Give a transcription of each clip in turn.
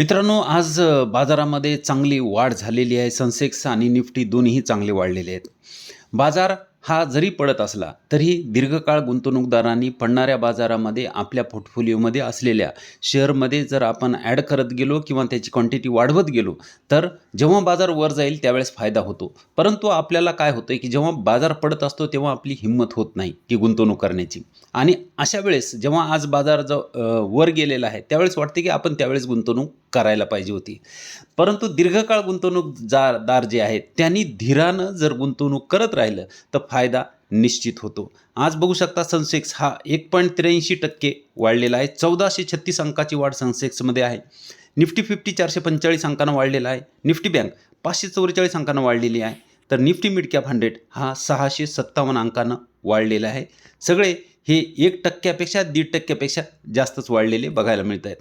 मित्रांनो आज बाजारामध्ये चांगली वाढ झालेली आहे. सेन्सेक्स आणि निफ्टी दोन्हीही चांगले वाढलेले आहेत. बाजार हा जरी पडत असला तरी दीर्घकाळ गुंतवणूकदारांनी पडणाऱ्या बाजारामध्ये आपल्या पोर्टफोलिओमध्ये असलेल्या शेअरमध्ये जर आपण ॲड करत गेलो किंवा त्याची क्वांटिटी वाढवत गेलो तर जेव्हा बाजार वर जाईल त्यावेळेस फायदा होतो. परंतु आपल्याला काय होतं की जेव्हा बाजार पडत असतो तेव्हा आपली हिंमत होत नाही की गुंतवणूक करण्याची. आणि अशा वेळेस जेव्हा आज बाजार ज वर गेलेला आहे त्यावेळेस वाटते की आपण त्यावेळेस गुंतवणूक करायला पाहिजे होती. परंतु दीर्घकाळ गुंतवणूकदार दार जे आहेत त्यांनी धीरानं जर गुंतवणूक करत राहिलं तर फायदा निश्चित होतो. आज बघू शकता सनसेक्स हा एक पॉईंट त्र्याऐंशी टक्के वाढलेला आहे. चौदाशे छत्तीस अंकाची वाढ सनसेक्समध्ये आहे. निफ्टी फिफ्टी चारशे पंचेचाळीस अंकानं वाढलेला आहे. निफ्टी बँक पाचशे चौवेचाळीस अंकानं वाढलेली आहे. तर निफ्टी मिड कॅप हंड्रेड हा सहाशे सत्तावन्न अंकानं वाढलेला आहे. सगळे हे एक टक्क्यापेक्षा दीड टक्क्यापेक्षा जास्तच वाढलेले बघायला मिळत आहेत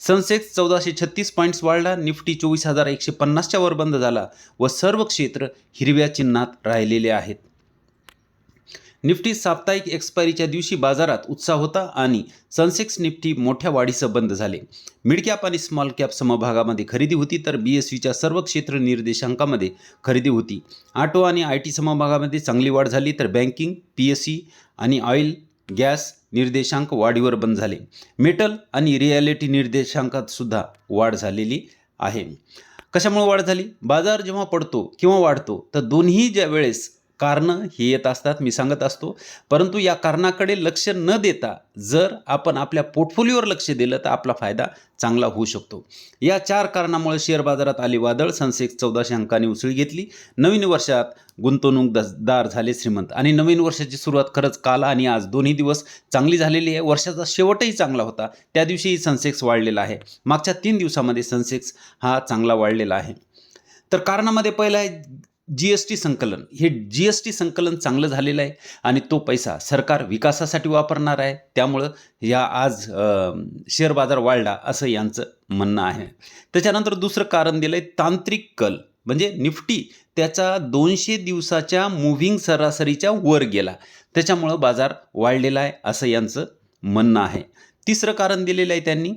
सनसेक्स चौदाशे छत्तीस पॉईंट्स वाढला. निफ्टी चोवीस हजार एकशे पन्नासच्या वर बंद झाला व सर्व क्षेत्र हिरव्या चिन्हात राहिलेले आहेत. निफ्टी साप्ताहिक एक्सपायरीच्या दिवशी बाजारात उत्साह होता आणि सनसेक्स निफ्टी मोठ्या वाढीसह बंद झाले. मिडकॅप आणि स्मॉल कॅप समभागामध्ये खरेदी होती तर बी एस व्हीच्या सर्व क्षेत्र निर्देशांकामध्ये खरेदी होती. ऑटो आणि आय टी समभागामध्ये चांगली वाढ झाली तर बँकिंग पी एस सी आणि ऑइल गॅस निर्देशांक वाढीवर बंद झाले. मेटल आणि रिॲलिटी निर्देशांकात सुद्धा वाढ झालेली आहे. कशामुळे वाढ झाली? बाजार जेव्हा पडतो किंवा वाढतो तर दोन्ही ज्या वेळेस कारणं ही येत असतात मी सांगत असतो. परंतु या कारणाकडे लक्ष न देता जर आपण आपल्या पोर्टफोलिओवर लक्ष दिलं तर आपला फायदा चांगला होऊ शकतो. या चार कारणामुळे शेअर बाजारात आले वादळ सनसेक्स चौदाशे अंकांनी उसळी घेतली. नवीन वर्षात गुंतवणूकदार झाले श्रीमंत. आणि नवीन वर्षाची सुरुवात खरंच काल आणि आज दोन्ही दिवस चांगली झालेली आहे. वर्षाचा शेवटही चांगला होता. त्या दिवशीही सनसेक्स वाढलेला आहे. मागच्या तीन दिवसामध्ये सनसेक्स हा चांगला वाढलेला आहे. तर कारणामध्ये पहिलं आहे जी एस टी संकलन हे जी एस टी संकलन चांगलं झालेलं आहे आणि तो पैसा सरकार विकासासाठी वापरणार आहे. त्यामुळं या आज शेअर बाजार वाढला असं यांचं म्हणणं आहे. त्याच्यानंतर दुसरं कारण दिलं आहे तांत्रिक कल. म्हणजे निफ्टी त्याचा दोनशे दिवसाच्या मुव्हिंग सरासरीच्या वर गेला. त्याच्यामुळं बाजार वाढलेला आहे असं यांचं म्हणणं आहे. तिसरं कारण दिलेलं आहे त्यांनी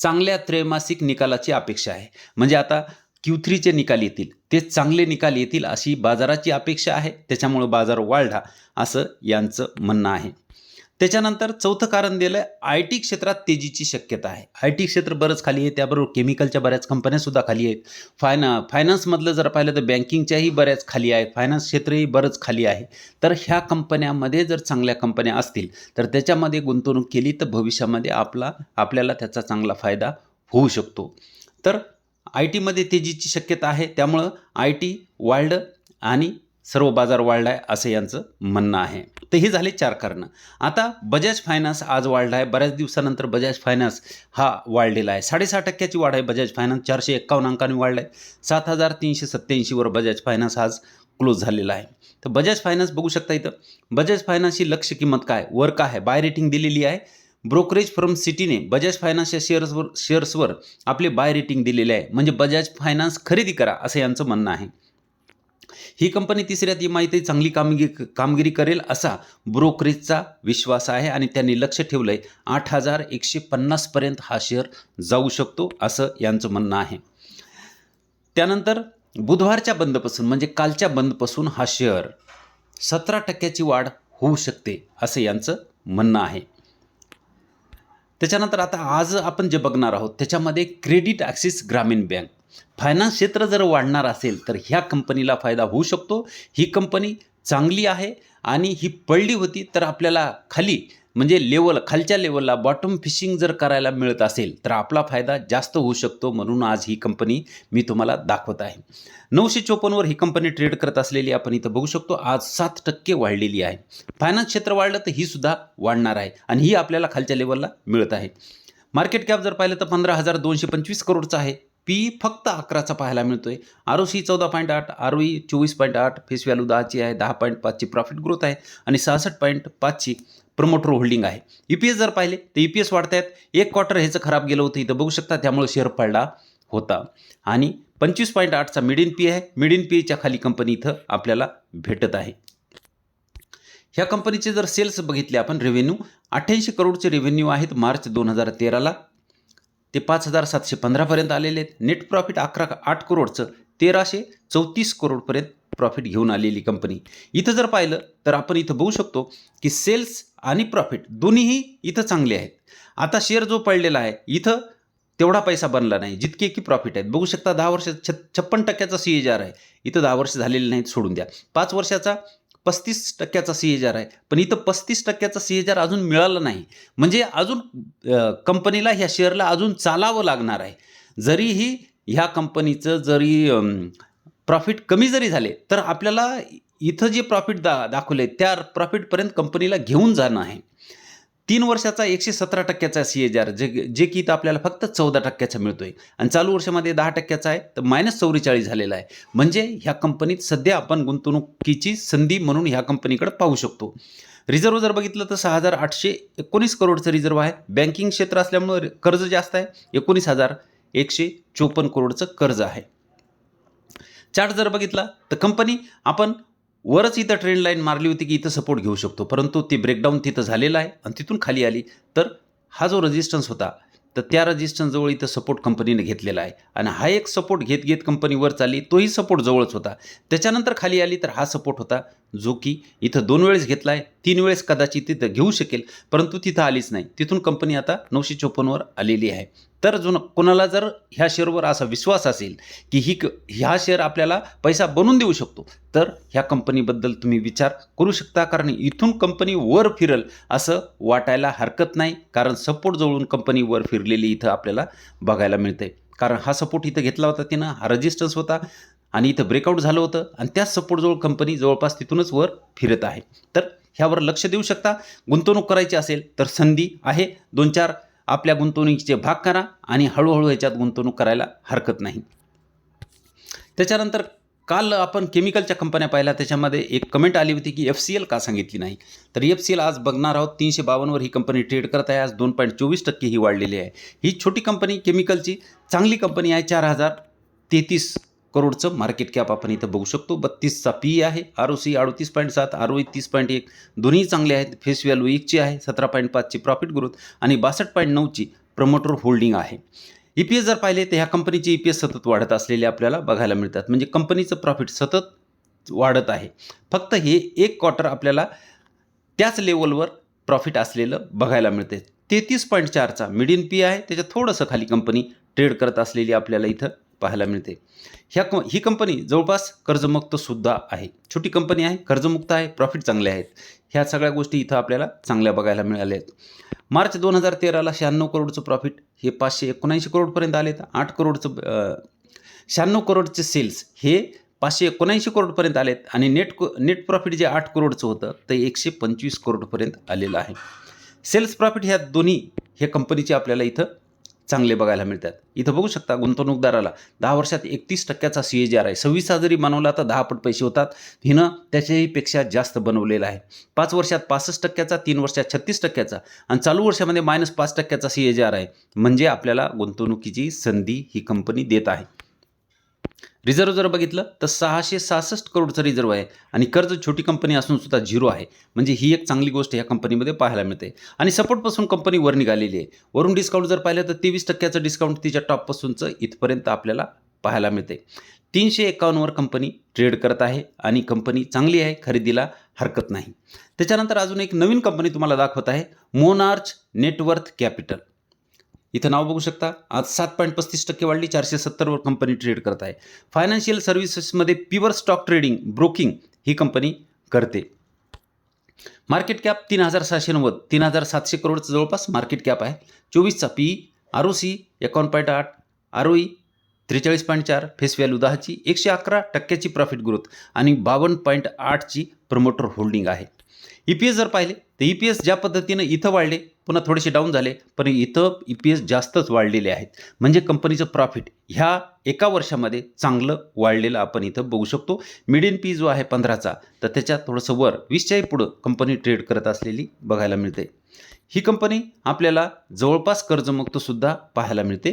चांगल्या त्रैमासिक निकालाची अपेक्षा आहे. म्हणजे आता क्यू थ्रीचे निकाल येतील. ते चांगले निकाल येतील अशी बाजाराची अपेक्षा आहे. त्याच्यामुळं बाजार वाढला असं यांचं म्हणणं आहे. त्याच्यानंतर चौथं कारण दिलं आहे आय टी क्षेत्रात तेजीची शक्यता आहे. आय टी क्षेत्र बरंच खाली आहे. त्याबरोबर केमिकलच्या बऱ्याच कंपन्यासुद्धा खाली आहेत. फायना फायनान्समधलं जर पाहिलं तर बँकिंगच्याही बऱ्याच खाली आहेत. फायनान्स क्षेत्रही बरंच खाली आहे. तर ह्या कंपन्यामध्ये जर चांगल्या कंपन्या असतील तर त्याच्यामध्ये गुंतवणूक केली तर भविष्यामध्ये आपला आपल्याला त्याचा चांगला फायदा होऊ शकतो. तर आय टीमध्ये तेजीची शक्यता आहे त्यामुळं आय टी वाढलं आणि सर्व बाजार वाढला आहे असं यांचं म्हणणं आहे. तर हे झाले चार कारणं. आता बजाज फायनान्स आज वाढला आहे. बऱ्याच दिवसानंतर बजाज फायनान्स हा वाढलेला आहे. साडेसहा टक्क्याची वाढ आहे बजाज फायनान्स. चारशे एक्कावन्न अंकाने वाढला आहे. सात हजार तीनशे सत्त्याऐंशीवर बजाज फायनान्स आज क्लोज झालेला आहे. तर बजाज फायनान्स बघू शकता इथं. बजाज फायनान्सची लक्ष किंमत काय? वर काय आहे? बाय रेटिंग दिलेली आहे. ब्रोकरेज फर्म सिटीने बजाज फायनान्सच्या शेअर्सवर शेअर्सवर आपले बाय रेटिंग दिलेले आहे. म्हणजे बजाज फायनान्स खरेदी करा असं यांचं म्हणणं आहे. ही कंपनी तिसऱ्या तिमाहीतही चांगली कामगिरी कामगिरी करेल असा ब्रोकरेजचा विश्वास आहे आणि त्यांनी लक्ष ठेवलं आहे आठ हजार एकशे पन्नासपर्यंत हा शेअर जाऊ शकतो असं यांचं म्हणणं आहे. त्यानंतर बुधवारच्या बंदपासून म्हणजे कालच्या बंदपासून हा शेअर सतरा टक्क्याची वाढ होऊ शकते असं यांचं म्हणणं आहे. त्याच्यानंतर आता आज आपण जे बघणार आहोत त्याच्यामध्ये credit access Grameen bank. Finance क्षेत्र जर वाढणार असेल तर ह्या कंपनीला फायदा होऊ शकतो. ही कंपनी चांगली आहे आणि ही पडली होती तर आपल्याला खाली म्हणजे लेवल खालच्या लेवलला बॉटम फिशिंग जर करायला मिळत असेल तर आपला फायदा जास्त होऊ शकतो म्हणून आज ही कंपनी मी तुम्हाला दाखवत आहे. नऊशे चोपन्नवर ही कंपनी ट्रेड करत असलेली आपण इथं बघू शकतो आज सात टक्के वाढलेली आहे. फायनान्स क्षेत्र वाढलं तर ही सुद्धा वाढणार आहे आणि ही आपल्याला खालच्या लेवलला मिळत आहे. मार्केट कॅप जर पाहिलं तर पंधरा हजार दोनशे पंचवीस करोडचा आहे. पी फक्त अकराचा पाहायला मिळतोय. आर ओ सी चौदा पॉईंट आठ आर ओ ई चोवीस पॉईंट आठ फेस व्हॅल्यू दहाची आहे दहा पॉईंट पाचची प्रॉफिट ग्रोथ आहे आणि सहासष्ट पॉईंट पाचची. प्रमोटर होल्डिंग आहे. ई पी एस जर पाहिले तर ई पी एस वाढत आहेत एक क्वार्टर ह्याचं खराब गेलं होतं इथं. बघू शकता त्यामुळे शेअर पडला होता. आणि पंचवीस पॉईंट आठचा मिड इन पी आहे. मिड इन पीच्या खाली कंपनी इथं आपल्याला भेटत आहे. ह्या कंपनीचे जर सेल्स बघितले आपण रेव्हेन्यू अठ्ठ्याऐंशी करोडचे रेव्हेन्यू आहेत मार्च दोन हजार तेराला ते पाच हजार सातशे पंधरापर्यंत आलेले आहेत. नेट प्रॉफिट अकरा आठ करोडचं तेराशे चौतीस करोडपर्यंत प्रॉफिट घेऊन आलेली कंपनी इथं जर पाहिलं तर आपण इथं बघू शकतो की सेल्स आणि प्रॉफिट दोन्हीही इथं चांगले आहेत. आता शेअर जो पडलेला आहे इथं तेवढा पैसा बनला नाही जितके की प्रॉफिट आहेत. बघू शकता दहा वर्ष छ छप्पन टक्क्याचा सी एच आर आहे. इथं दहा वर्ष झालेले नाहीत सोडून द्या. पाच वर्षाचा पस्तीस टक्क्याचा सी एच आर आहे. पण इथं पस्तीस टक्क्याचा सी एच आर अजून मिळाला नाही. म्हणजे अजून कंपनीला ह्या शेअरला अजून चालावं लागणार आहे. जरीही ह्या कंपनीचं जरी प्रॉफिट कमी जरी झाले तर आपल्याला इथं जे प्रॉफिट दा दाखवले त्या प्रॉफिटपर्यंत कंपनीला घेऊन जाणं आहे. तीन वर्षाचा एकशे सतरा टक्क्याचा सी एच आर जे जे की इथं आपल्याला फक्त चौदा टक्क्याचा मिळतो आहे आणि चालू वर्षामध्ये दहा टक्क्याचा आहे तर मायनस चौवेचाळीस झालेला आहे. म्हणजे ह्या कंपनीत सध्या आपण गुंतवणुकीची संधी म्हणून ह्या कंपनीकडे पाहू शकतो. रिझर्व जर बघितलं तर सहा हजार आठशे एकोणीस करोडचं रिझर्व आहे. बँकिंग क्षेत्र असल्यामुळं कर्ज जास्त आहे एकोणीस हजार एकशे चोपन्न करोडचं कर्ज आहे. चार्ट जर बघितला तर कंपनी आपण वरच इथं ट्रेंड लाईन मारली होती की इथं सपोर्ट घेऊ शकतो. परंतु ती ब्रेकडाऊन तिथं झालेला आहे आणि तिथून खाली आली. तर हा जो रेजिस्टन्स होता तर त्या रजिस्टन्सजवळ इथं सपोर्ट कंपनीने घेतलेला आहे. आणि हा एक सपोर्ट घेत घेत कंपनीवर चालली तोही सपोर्ट जवळच होता. त्याच्यानंतर खाली आली तर हा सपोर्ट होता जो की इथं दोन वेळेस घेतला आहे. तीन वेळेस कदाचित तिथं घेऊ शकेल परंतु तिथं आलीच नाही. तिथून कंपनी आता नऊशे चोपन्नवर आलेली आहे. तर जुन कोणाला जर ह्या शेअरवर असा विश्वास असेल की ही क ह्या शेअर आपल्याला पैसा बनवून देऊ शकतो तर ह्या कंपनीबद्दल तुम्ही विचार करू शकता. कारण इथून कंपनी वर फिरल असं वाटायला हरकत नाही. कारण सपोर्ट जवळून कंपनी वर फिरलेली इथं आपल्याला बघायला मिळते कारण हा सपोर्ट इथं घेतला होता तिनं हा रजिस्टन्स होता आणि इथं ब्रेकआउट झालं होतं. आणि त्याच सपोर्टजवळ कंपनी जवळपास तिथूनच वर फिरत आहे. तर ह्यावर लक्ष देऊ शकता. गुंतवणूक करायची असेल तर संधी आहे. दोन चार आपल्या गुंतवणुकीचे भाग करा आणि हळूहळू याच्यात गुंतवणूक करायला हरकत नाही. त्याच्यानंतर काल आपण केमिकलच्या कंपन्या पाहिल्या. त्याच्यामध्ये एक कमेंट आली होती की एफ सी एल का सांगितली नाही? तर एफ सी एल आज बघणार आहोत. तीनशे बावन्नवर ही कंपनी ट्रेड करत आहे. आज दोन पॉईंट चोवीस टक्के ही वाढलेली आहे. ही छोटी कंपनी केमिकलची चांगली कंपनी आहे. चार हजार तेहतीस करोडचं मार्केट कॅप आपण इथं बघू शकतो. बत्तीसचा पी आहे. आर ओ सी अडतीस पॉईंट सात आर ओ तीस पॉईंट एक. दोन्ही चांगले आहेत. फेस व्हॅल्यू एकची आहे. सतरा पॉईंट पाचची प्रॉफिट ग्रोथ आणि बासष्ट पॉईंट नऊची प्रमोटर होल्डिंग आहे. ई पी एस जर पाहिले तर ह्या कंपनीचे ई पी एस सतत वाढत असलेले आपल्याला बघायला मिळतात. म्हणजे कंपनीचं प्रॉफिट सतत वाढत आहे. फक्त हे एक क्वार्टर आपल्याला त्याच लेवलवर प्रॉफिट असलेलं बघायला मिळते तेहतीस पॉईंट चारचा मिडियन पी आहे. त्याच्यात थोडंसं खाली कंपनी ट्रेड करत असलेली आपल्याला इथं पाहायला मिळते. ह्या क ही कंपनी जवळपास कर्जमुक्तसुद्धा आहे. छोटी कंपनी आहे कर्जमुक्त आहे प्रॉफिट चांगले आहेत. ह्या सगळ्या गोष्टी इथं आपल्याला चांगल्या बघायला मिळाल्या आहेत. मार्च दोन हजार तेराला शहाण्णव करोडचं प्रॉफिट हे पाचशे एकोणऐंशी करोडपर्यंत आले तर आठ करोडचं शहाण्णव करोडचे सेल्स हे पाचशे एकोणऐंशी करोडपर्यंत आलेत. आणि नेट नेट प्रॉफिट जे आठ करोडचं होतं ते एकशे पंचवीस करोडपर्यंत आलेलं आहे. सेल्स प्रॉफिट ह्या दोन्ही हे कंपनीचे आपल्याला इथं चांगले बघायला मिळतात. इथं बघू शकता गुंतवणूकदाराला दहा वर्षात एकतीस टक्क्याचा सी ए जी आर आहे. सव्वीसचा जरी बनवला तर दहा पट पैसे होतात. हिनं त्याच्याहीपेक्षा जास्त बनवलेला आहे. पाच वर्षात पासष्ट टक्क्याचा तीन वर्षात छत्तीस टक्क्याचा आणि चालू वर्षामध्ये मायनस पाच टक्क्याचा सी ए जी आर आहे. म्हणजे आपल्याला गुंतवणुकीची संधी ही कंपनी देत आहे. रिझर्व जर बघितलं तर सहाशे सहासष्ट करोडचं रिझर्व आहे. आणि कर्ज छोटी कंपनी असून सुद्धा झिरो आहे. म्हणजे ही एक चांगली गोष्ट या कंपनीमध्ये पाहायला मिळते. आणि सपोर्टपासून कंपनी वर निघालेली आहे. वरून डिस्काउंट जर पाहिलं तर तेवीस टक्क्याचं डिस्काउंट तिच्या टॉपपासूनचं इथपर्यंत आपल्याला पाहायला मिळते. तीनशे एकावन्नवर कंपनी ट्रेड करत आहे आणि कंपनी चांगली आहे खरेदीला हरकत नाही. त्याच्यानंतर अजून एक नवीन कंपनी तुम्हाला दाखवत आहे मोनार्च नेटवर्थ कॅपिटल इथं नाव बघू शकता. आज सात पॉईंट पस्तीस टक्के वाढली. चारशे सत्तरवर कंपनी ट्रेड करत आहे. फायनान्शियल सर्व्हिसेसमध्ये प्युअर स्टॉक ट्रेडिंग ब्रोकिंग ही कंपनी करते. मार्केट कॅप तीन हजार सहाशे नव्वद तीन हजार सातशे करोडचं जवळपास मार्केट कॅप आहे. चोवीसचा पी आर ओ सी एकावन्न पॉईंट आठ आर ओ ई त्रेचाळीस पॉईंट चार फेस व्हॅल्यू दहाची एकशे अकरा टक्क्याची प्रॉफिट ग्रोथ आणि बावन्न पॉईंट आठची प्रमोटर होल्डिंग आहे. ई पी एस जर पाहिले तर ई पी एस ज्या पद्धतीनं इथं वाढले पुन्हा थोडेसे डाऊन झाले पण इथं ई पी एस जास्तच वाढलेले आहेत. म्हणजे कंपनीचं प्रॉफिट ह्या एका वर्षामध्ये चांगलं वाढलेलं आपण इथं बघू शकतो. मिडियन पी जो आहे पंधराचा तर त्याच्यात थोडंसं वर वीसच्याही पुढं कंपनी ट्रेड करत असलेली बघायला मिळते. ही कंपनी आपल्याला जवळपास कर्जमुक्तसुद्धा पाहायला मिळते.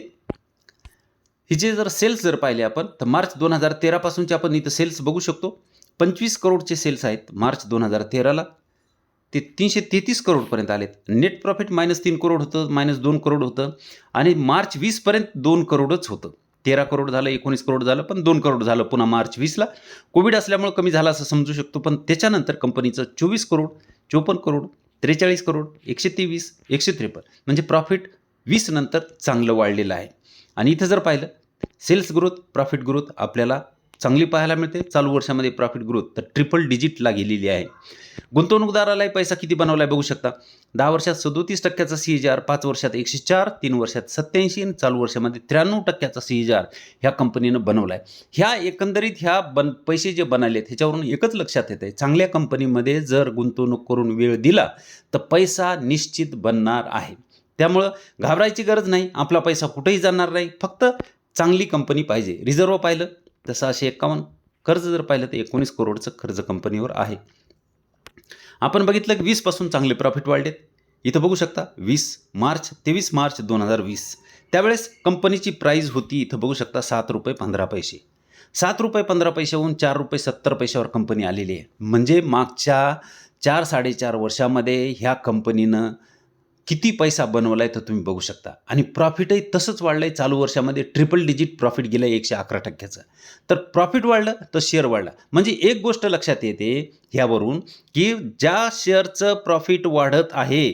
हिचे जर सेल्स जर पाहिले आपण तर मार्च दोन हजार तेरापासूनचे आपण इथं सेल्स बघू शकतो. पंचवीस करोडचे सेल्स आहेत मार्च दोन हजार तेराला. ते तीनशे तेहतीस करोडपर्यंत आलेत. नेट प्रॉफिट मायनस तीन करोड होतं मायनस दोन करोड होतं. आणि मार्च वीसपर्यंत दोन करोडच होतं. तेरा करोड झालं एकोणीस करोड झालं पण दोन करोड झालं पुन्हा मार्च वीसला. कोविड असल्यामुळे कमी झालं असं समजू शकतो पण त्याच्यानंतर कंपनीचं चोवीस करोड चोपन्न करोड त्रेचाळीस करोड एकशे तेवीस एकशे त्रेपन्न म्हणजे प्रॉफिट वीस नंतर चांगलं वाढलेलं आहे. आणि इथं जर पाहिलं सेल्स ग्रोथ प्रॉफिट ग्रोथ आपल्याला चांगली पाहायला मिळते. चालू वर्षामध्ये प्रॉफिट ग्रोथ तर ट्रिपल डिजिटला गेलेली आहे. गुंतवणूकदारालाही पैसा किती बनवला आहे बघू शकता. दहा वर्षात सदोतीस टक्क्याचा सी एच आर पाच वर्षात एकशे चार तीन वर्षात सत्याऐंशी आणि चालू वर्षामध्ये त्र्याण्णव टक्क्याचा सी एच आर ह्या कंपनीनं बनवला आहे ह्या एकंदरीत ह्या बन पैसे जे बनाले आहेत ह्याच्यावरून एकच लक्षात येतं आहे चांगल्या कंपनीमध्ये जर गुंतवणूक करून वेळ दिला तर पैसा निश्चित बनणार आहे. त्यामुळं घाबरायची गरज नाही. आपला पैसा कुठेही जाणार नाही. फक्त चांगली कंपनी पाहिजे. रिझर्व पाहिलं तर सहाशे एक्कावन्न कर्ज जर पाहिलं तर एकोणीस करोडचं कर्ज कंपनीवर आहे. आपण बघितलं की वीसपासून चांगले प्रॉफिट वाढलेत. इथं बघू शकता वीस मार्च तेवीस मार्च दोन हजार वीस. त्यावेळेस कंपनीची प्राईज होती इथं बघू शकता सात रुपये पंधरा पैसे. सात रुपये पंधरा पैशाहून चार रुपये सत्तर पैशावर कंपनी आलेली आहे. म्हणजे मागच्या चार साडेचार वर्षामध्ये ह्या कंपनीनं किती पैसा बनवला आहे तर तुम्ही बघू शकता. आणि प्रॉफिटही तसंच वाढलं आहे चालू वर्षामध्ये. ट्रिपल डिजिट प्रॉफिट गेलं आहे एकशे अकरा टक्क्याचं. तर प्रॉफिट वाढलं तर शेअर वाढला. म्हणजे एक गोष्ट लक्षात येते ह्यावरून की ज्या शेअरचं प्रॉफिट वाढत आहे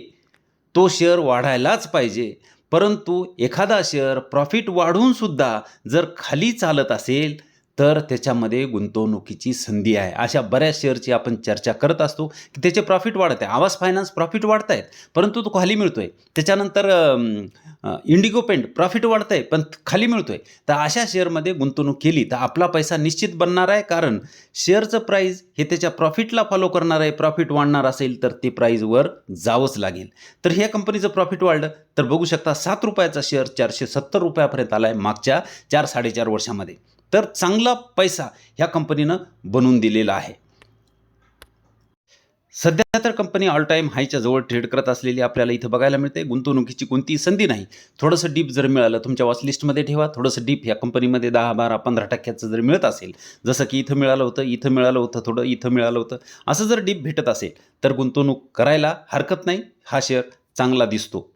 तो शेअर वाढायलाच पाहिजे. परंतु एखादा शेअर प्रॉफिट वाढूनसुद्धा जर खाली चालत असेल तर त्याच्यामध्ये गुंतवणुकीची संधी आहे. अशा बऱ्याच शेअरची आपण चर्चा करत असतो की त्याचे प्रॉफिट वाढत आहे. आवाज फायनान्स प्रॉफिट वाढत आहेत परंतु तो खाली मिळतो आहे त्याच्यानंतर इंडिगो पेंट प्रॉफिट वाढत आहे पण खाली मिळतो आहे तर अशा शेअरमध्ये गुंतवणूक केली तर आपला पैसा निश्चित बनणार आहे कारण शेअरचं प्राईज हे त्याच्या प्रॉफिटला फॉलो करणार आहे. प्रॉफिट वाढणार असेल तर ते प्राईजवर जावंच लागेल. तर ह्या कंपनीचं प्रॉफिट वाढलं तर बघू शकता सात रुपयाचा शेअर चारशे सत्तर रुपयापर्यंत आला आहे मागच्या चार साडेचार वर्षामध्ये. तर चांगला पैसा ह्या कंपनीनं बनवून दिलेला आहे. सध्या तर कंपनी ऑल टाईम हायच्या जवळ ट्रेड करत असलेली आपल्याला इथं बघायला मिळते. गुंतवणुकीची कोणतीही संधी नाही. थोडंसं डीप जर मिळालं तुमच्या वॉच लिस्टमध्ये ठेवा. थोडंसं डीप ह्या कंपनीमध्ये दहा बारा पंधरा टक्क्याचं जर मिळत असेल जसं की इथं मिळालं होतं इथं मिळालं होतं थोडं इथं मिळालं होतं असं जर डीप भेटत असेल तर गुंतवणूक करायला हरकत नाही. हा शेअर चांगला दिसतो.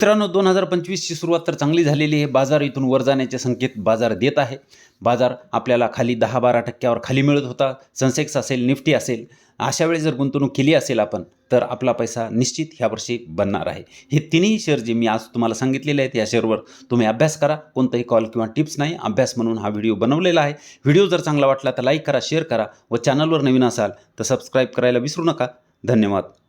मित्रांनो दोन हजार पंचवीसची सुरुवात तर चांगली झालेली आहे. बाजार इथून वर जाण्याचे संकेत बाजार देत आहे. बाजार आपल्याला खाली दहा बारा टक्क्यावर खाली मिळत होता. सनसेक्स असेल निफ्टी असेल अशा वेळी जर गुंतवणूक केली असेल आपण तर आपला पैसा निश्चित ह्यावर्षी बनणार आहे. हे तिन्ही शेअर जे मी आज तुम्हाला सांगितलेले आहेत या शेअरवर तुम्ही अभ्यास करा. कोणताही कॉल किंवा टिप्स नाही अभ्यास म्हणून हा व्हिडिओ बनवलेला आहे. व्हिडिओ जर चांगला वाटला तर लाईक करा शेअर करा व चॅनलवर नवीन असाल तर सबस्क्राईब करायला विसरू नका. धन्यवाद.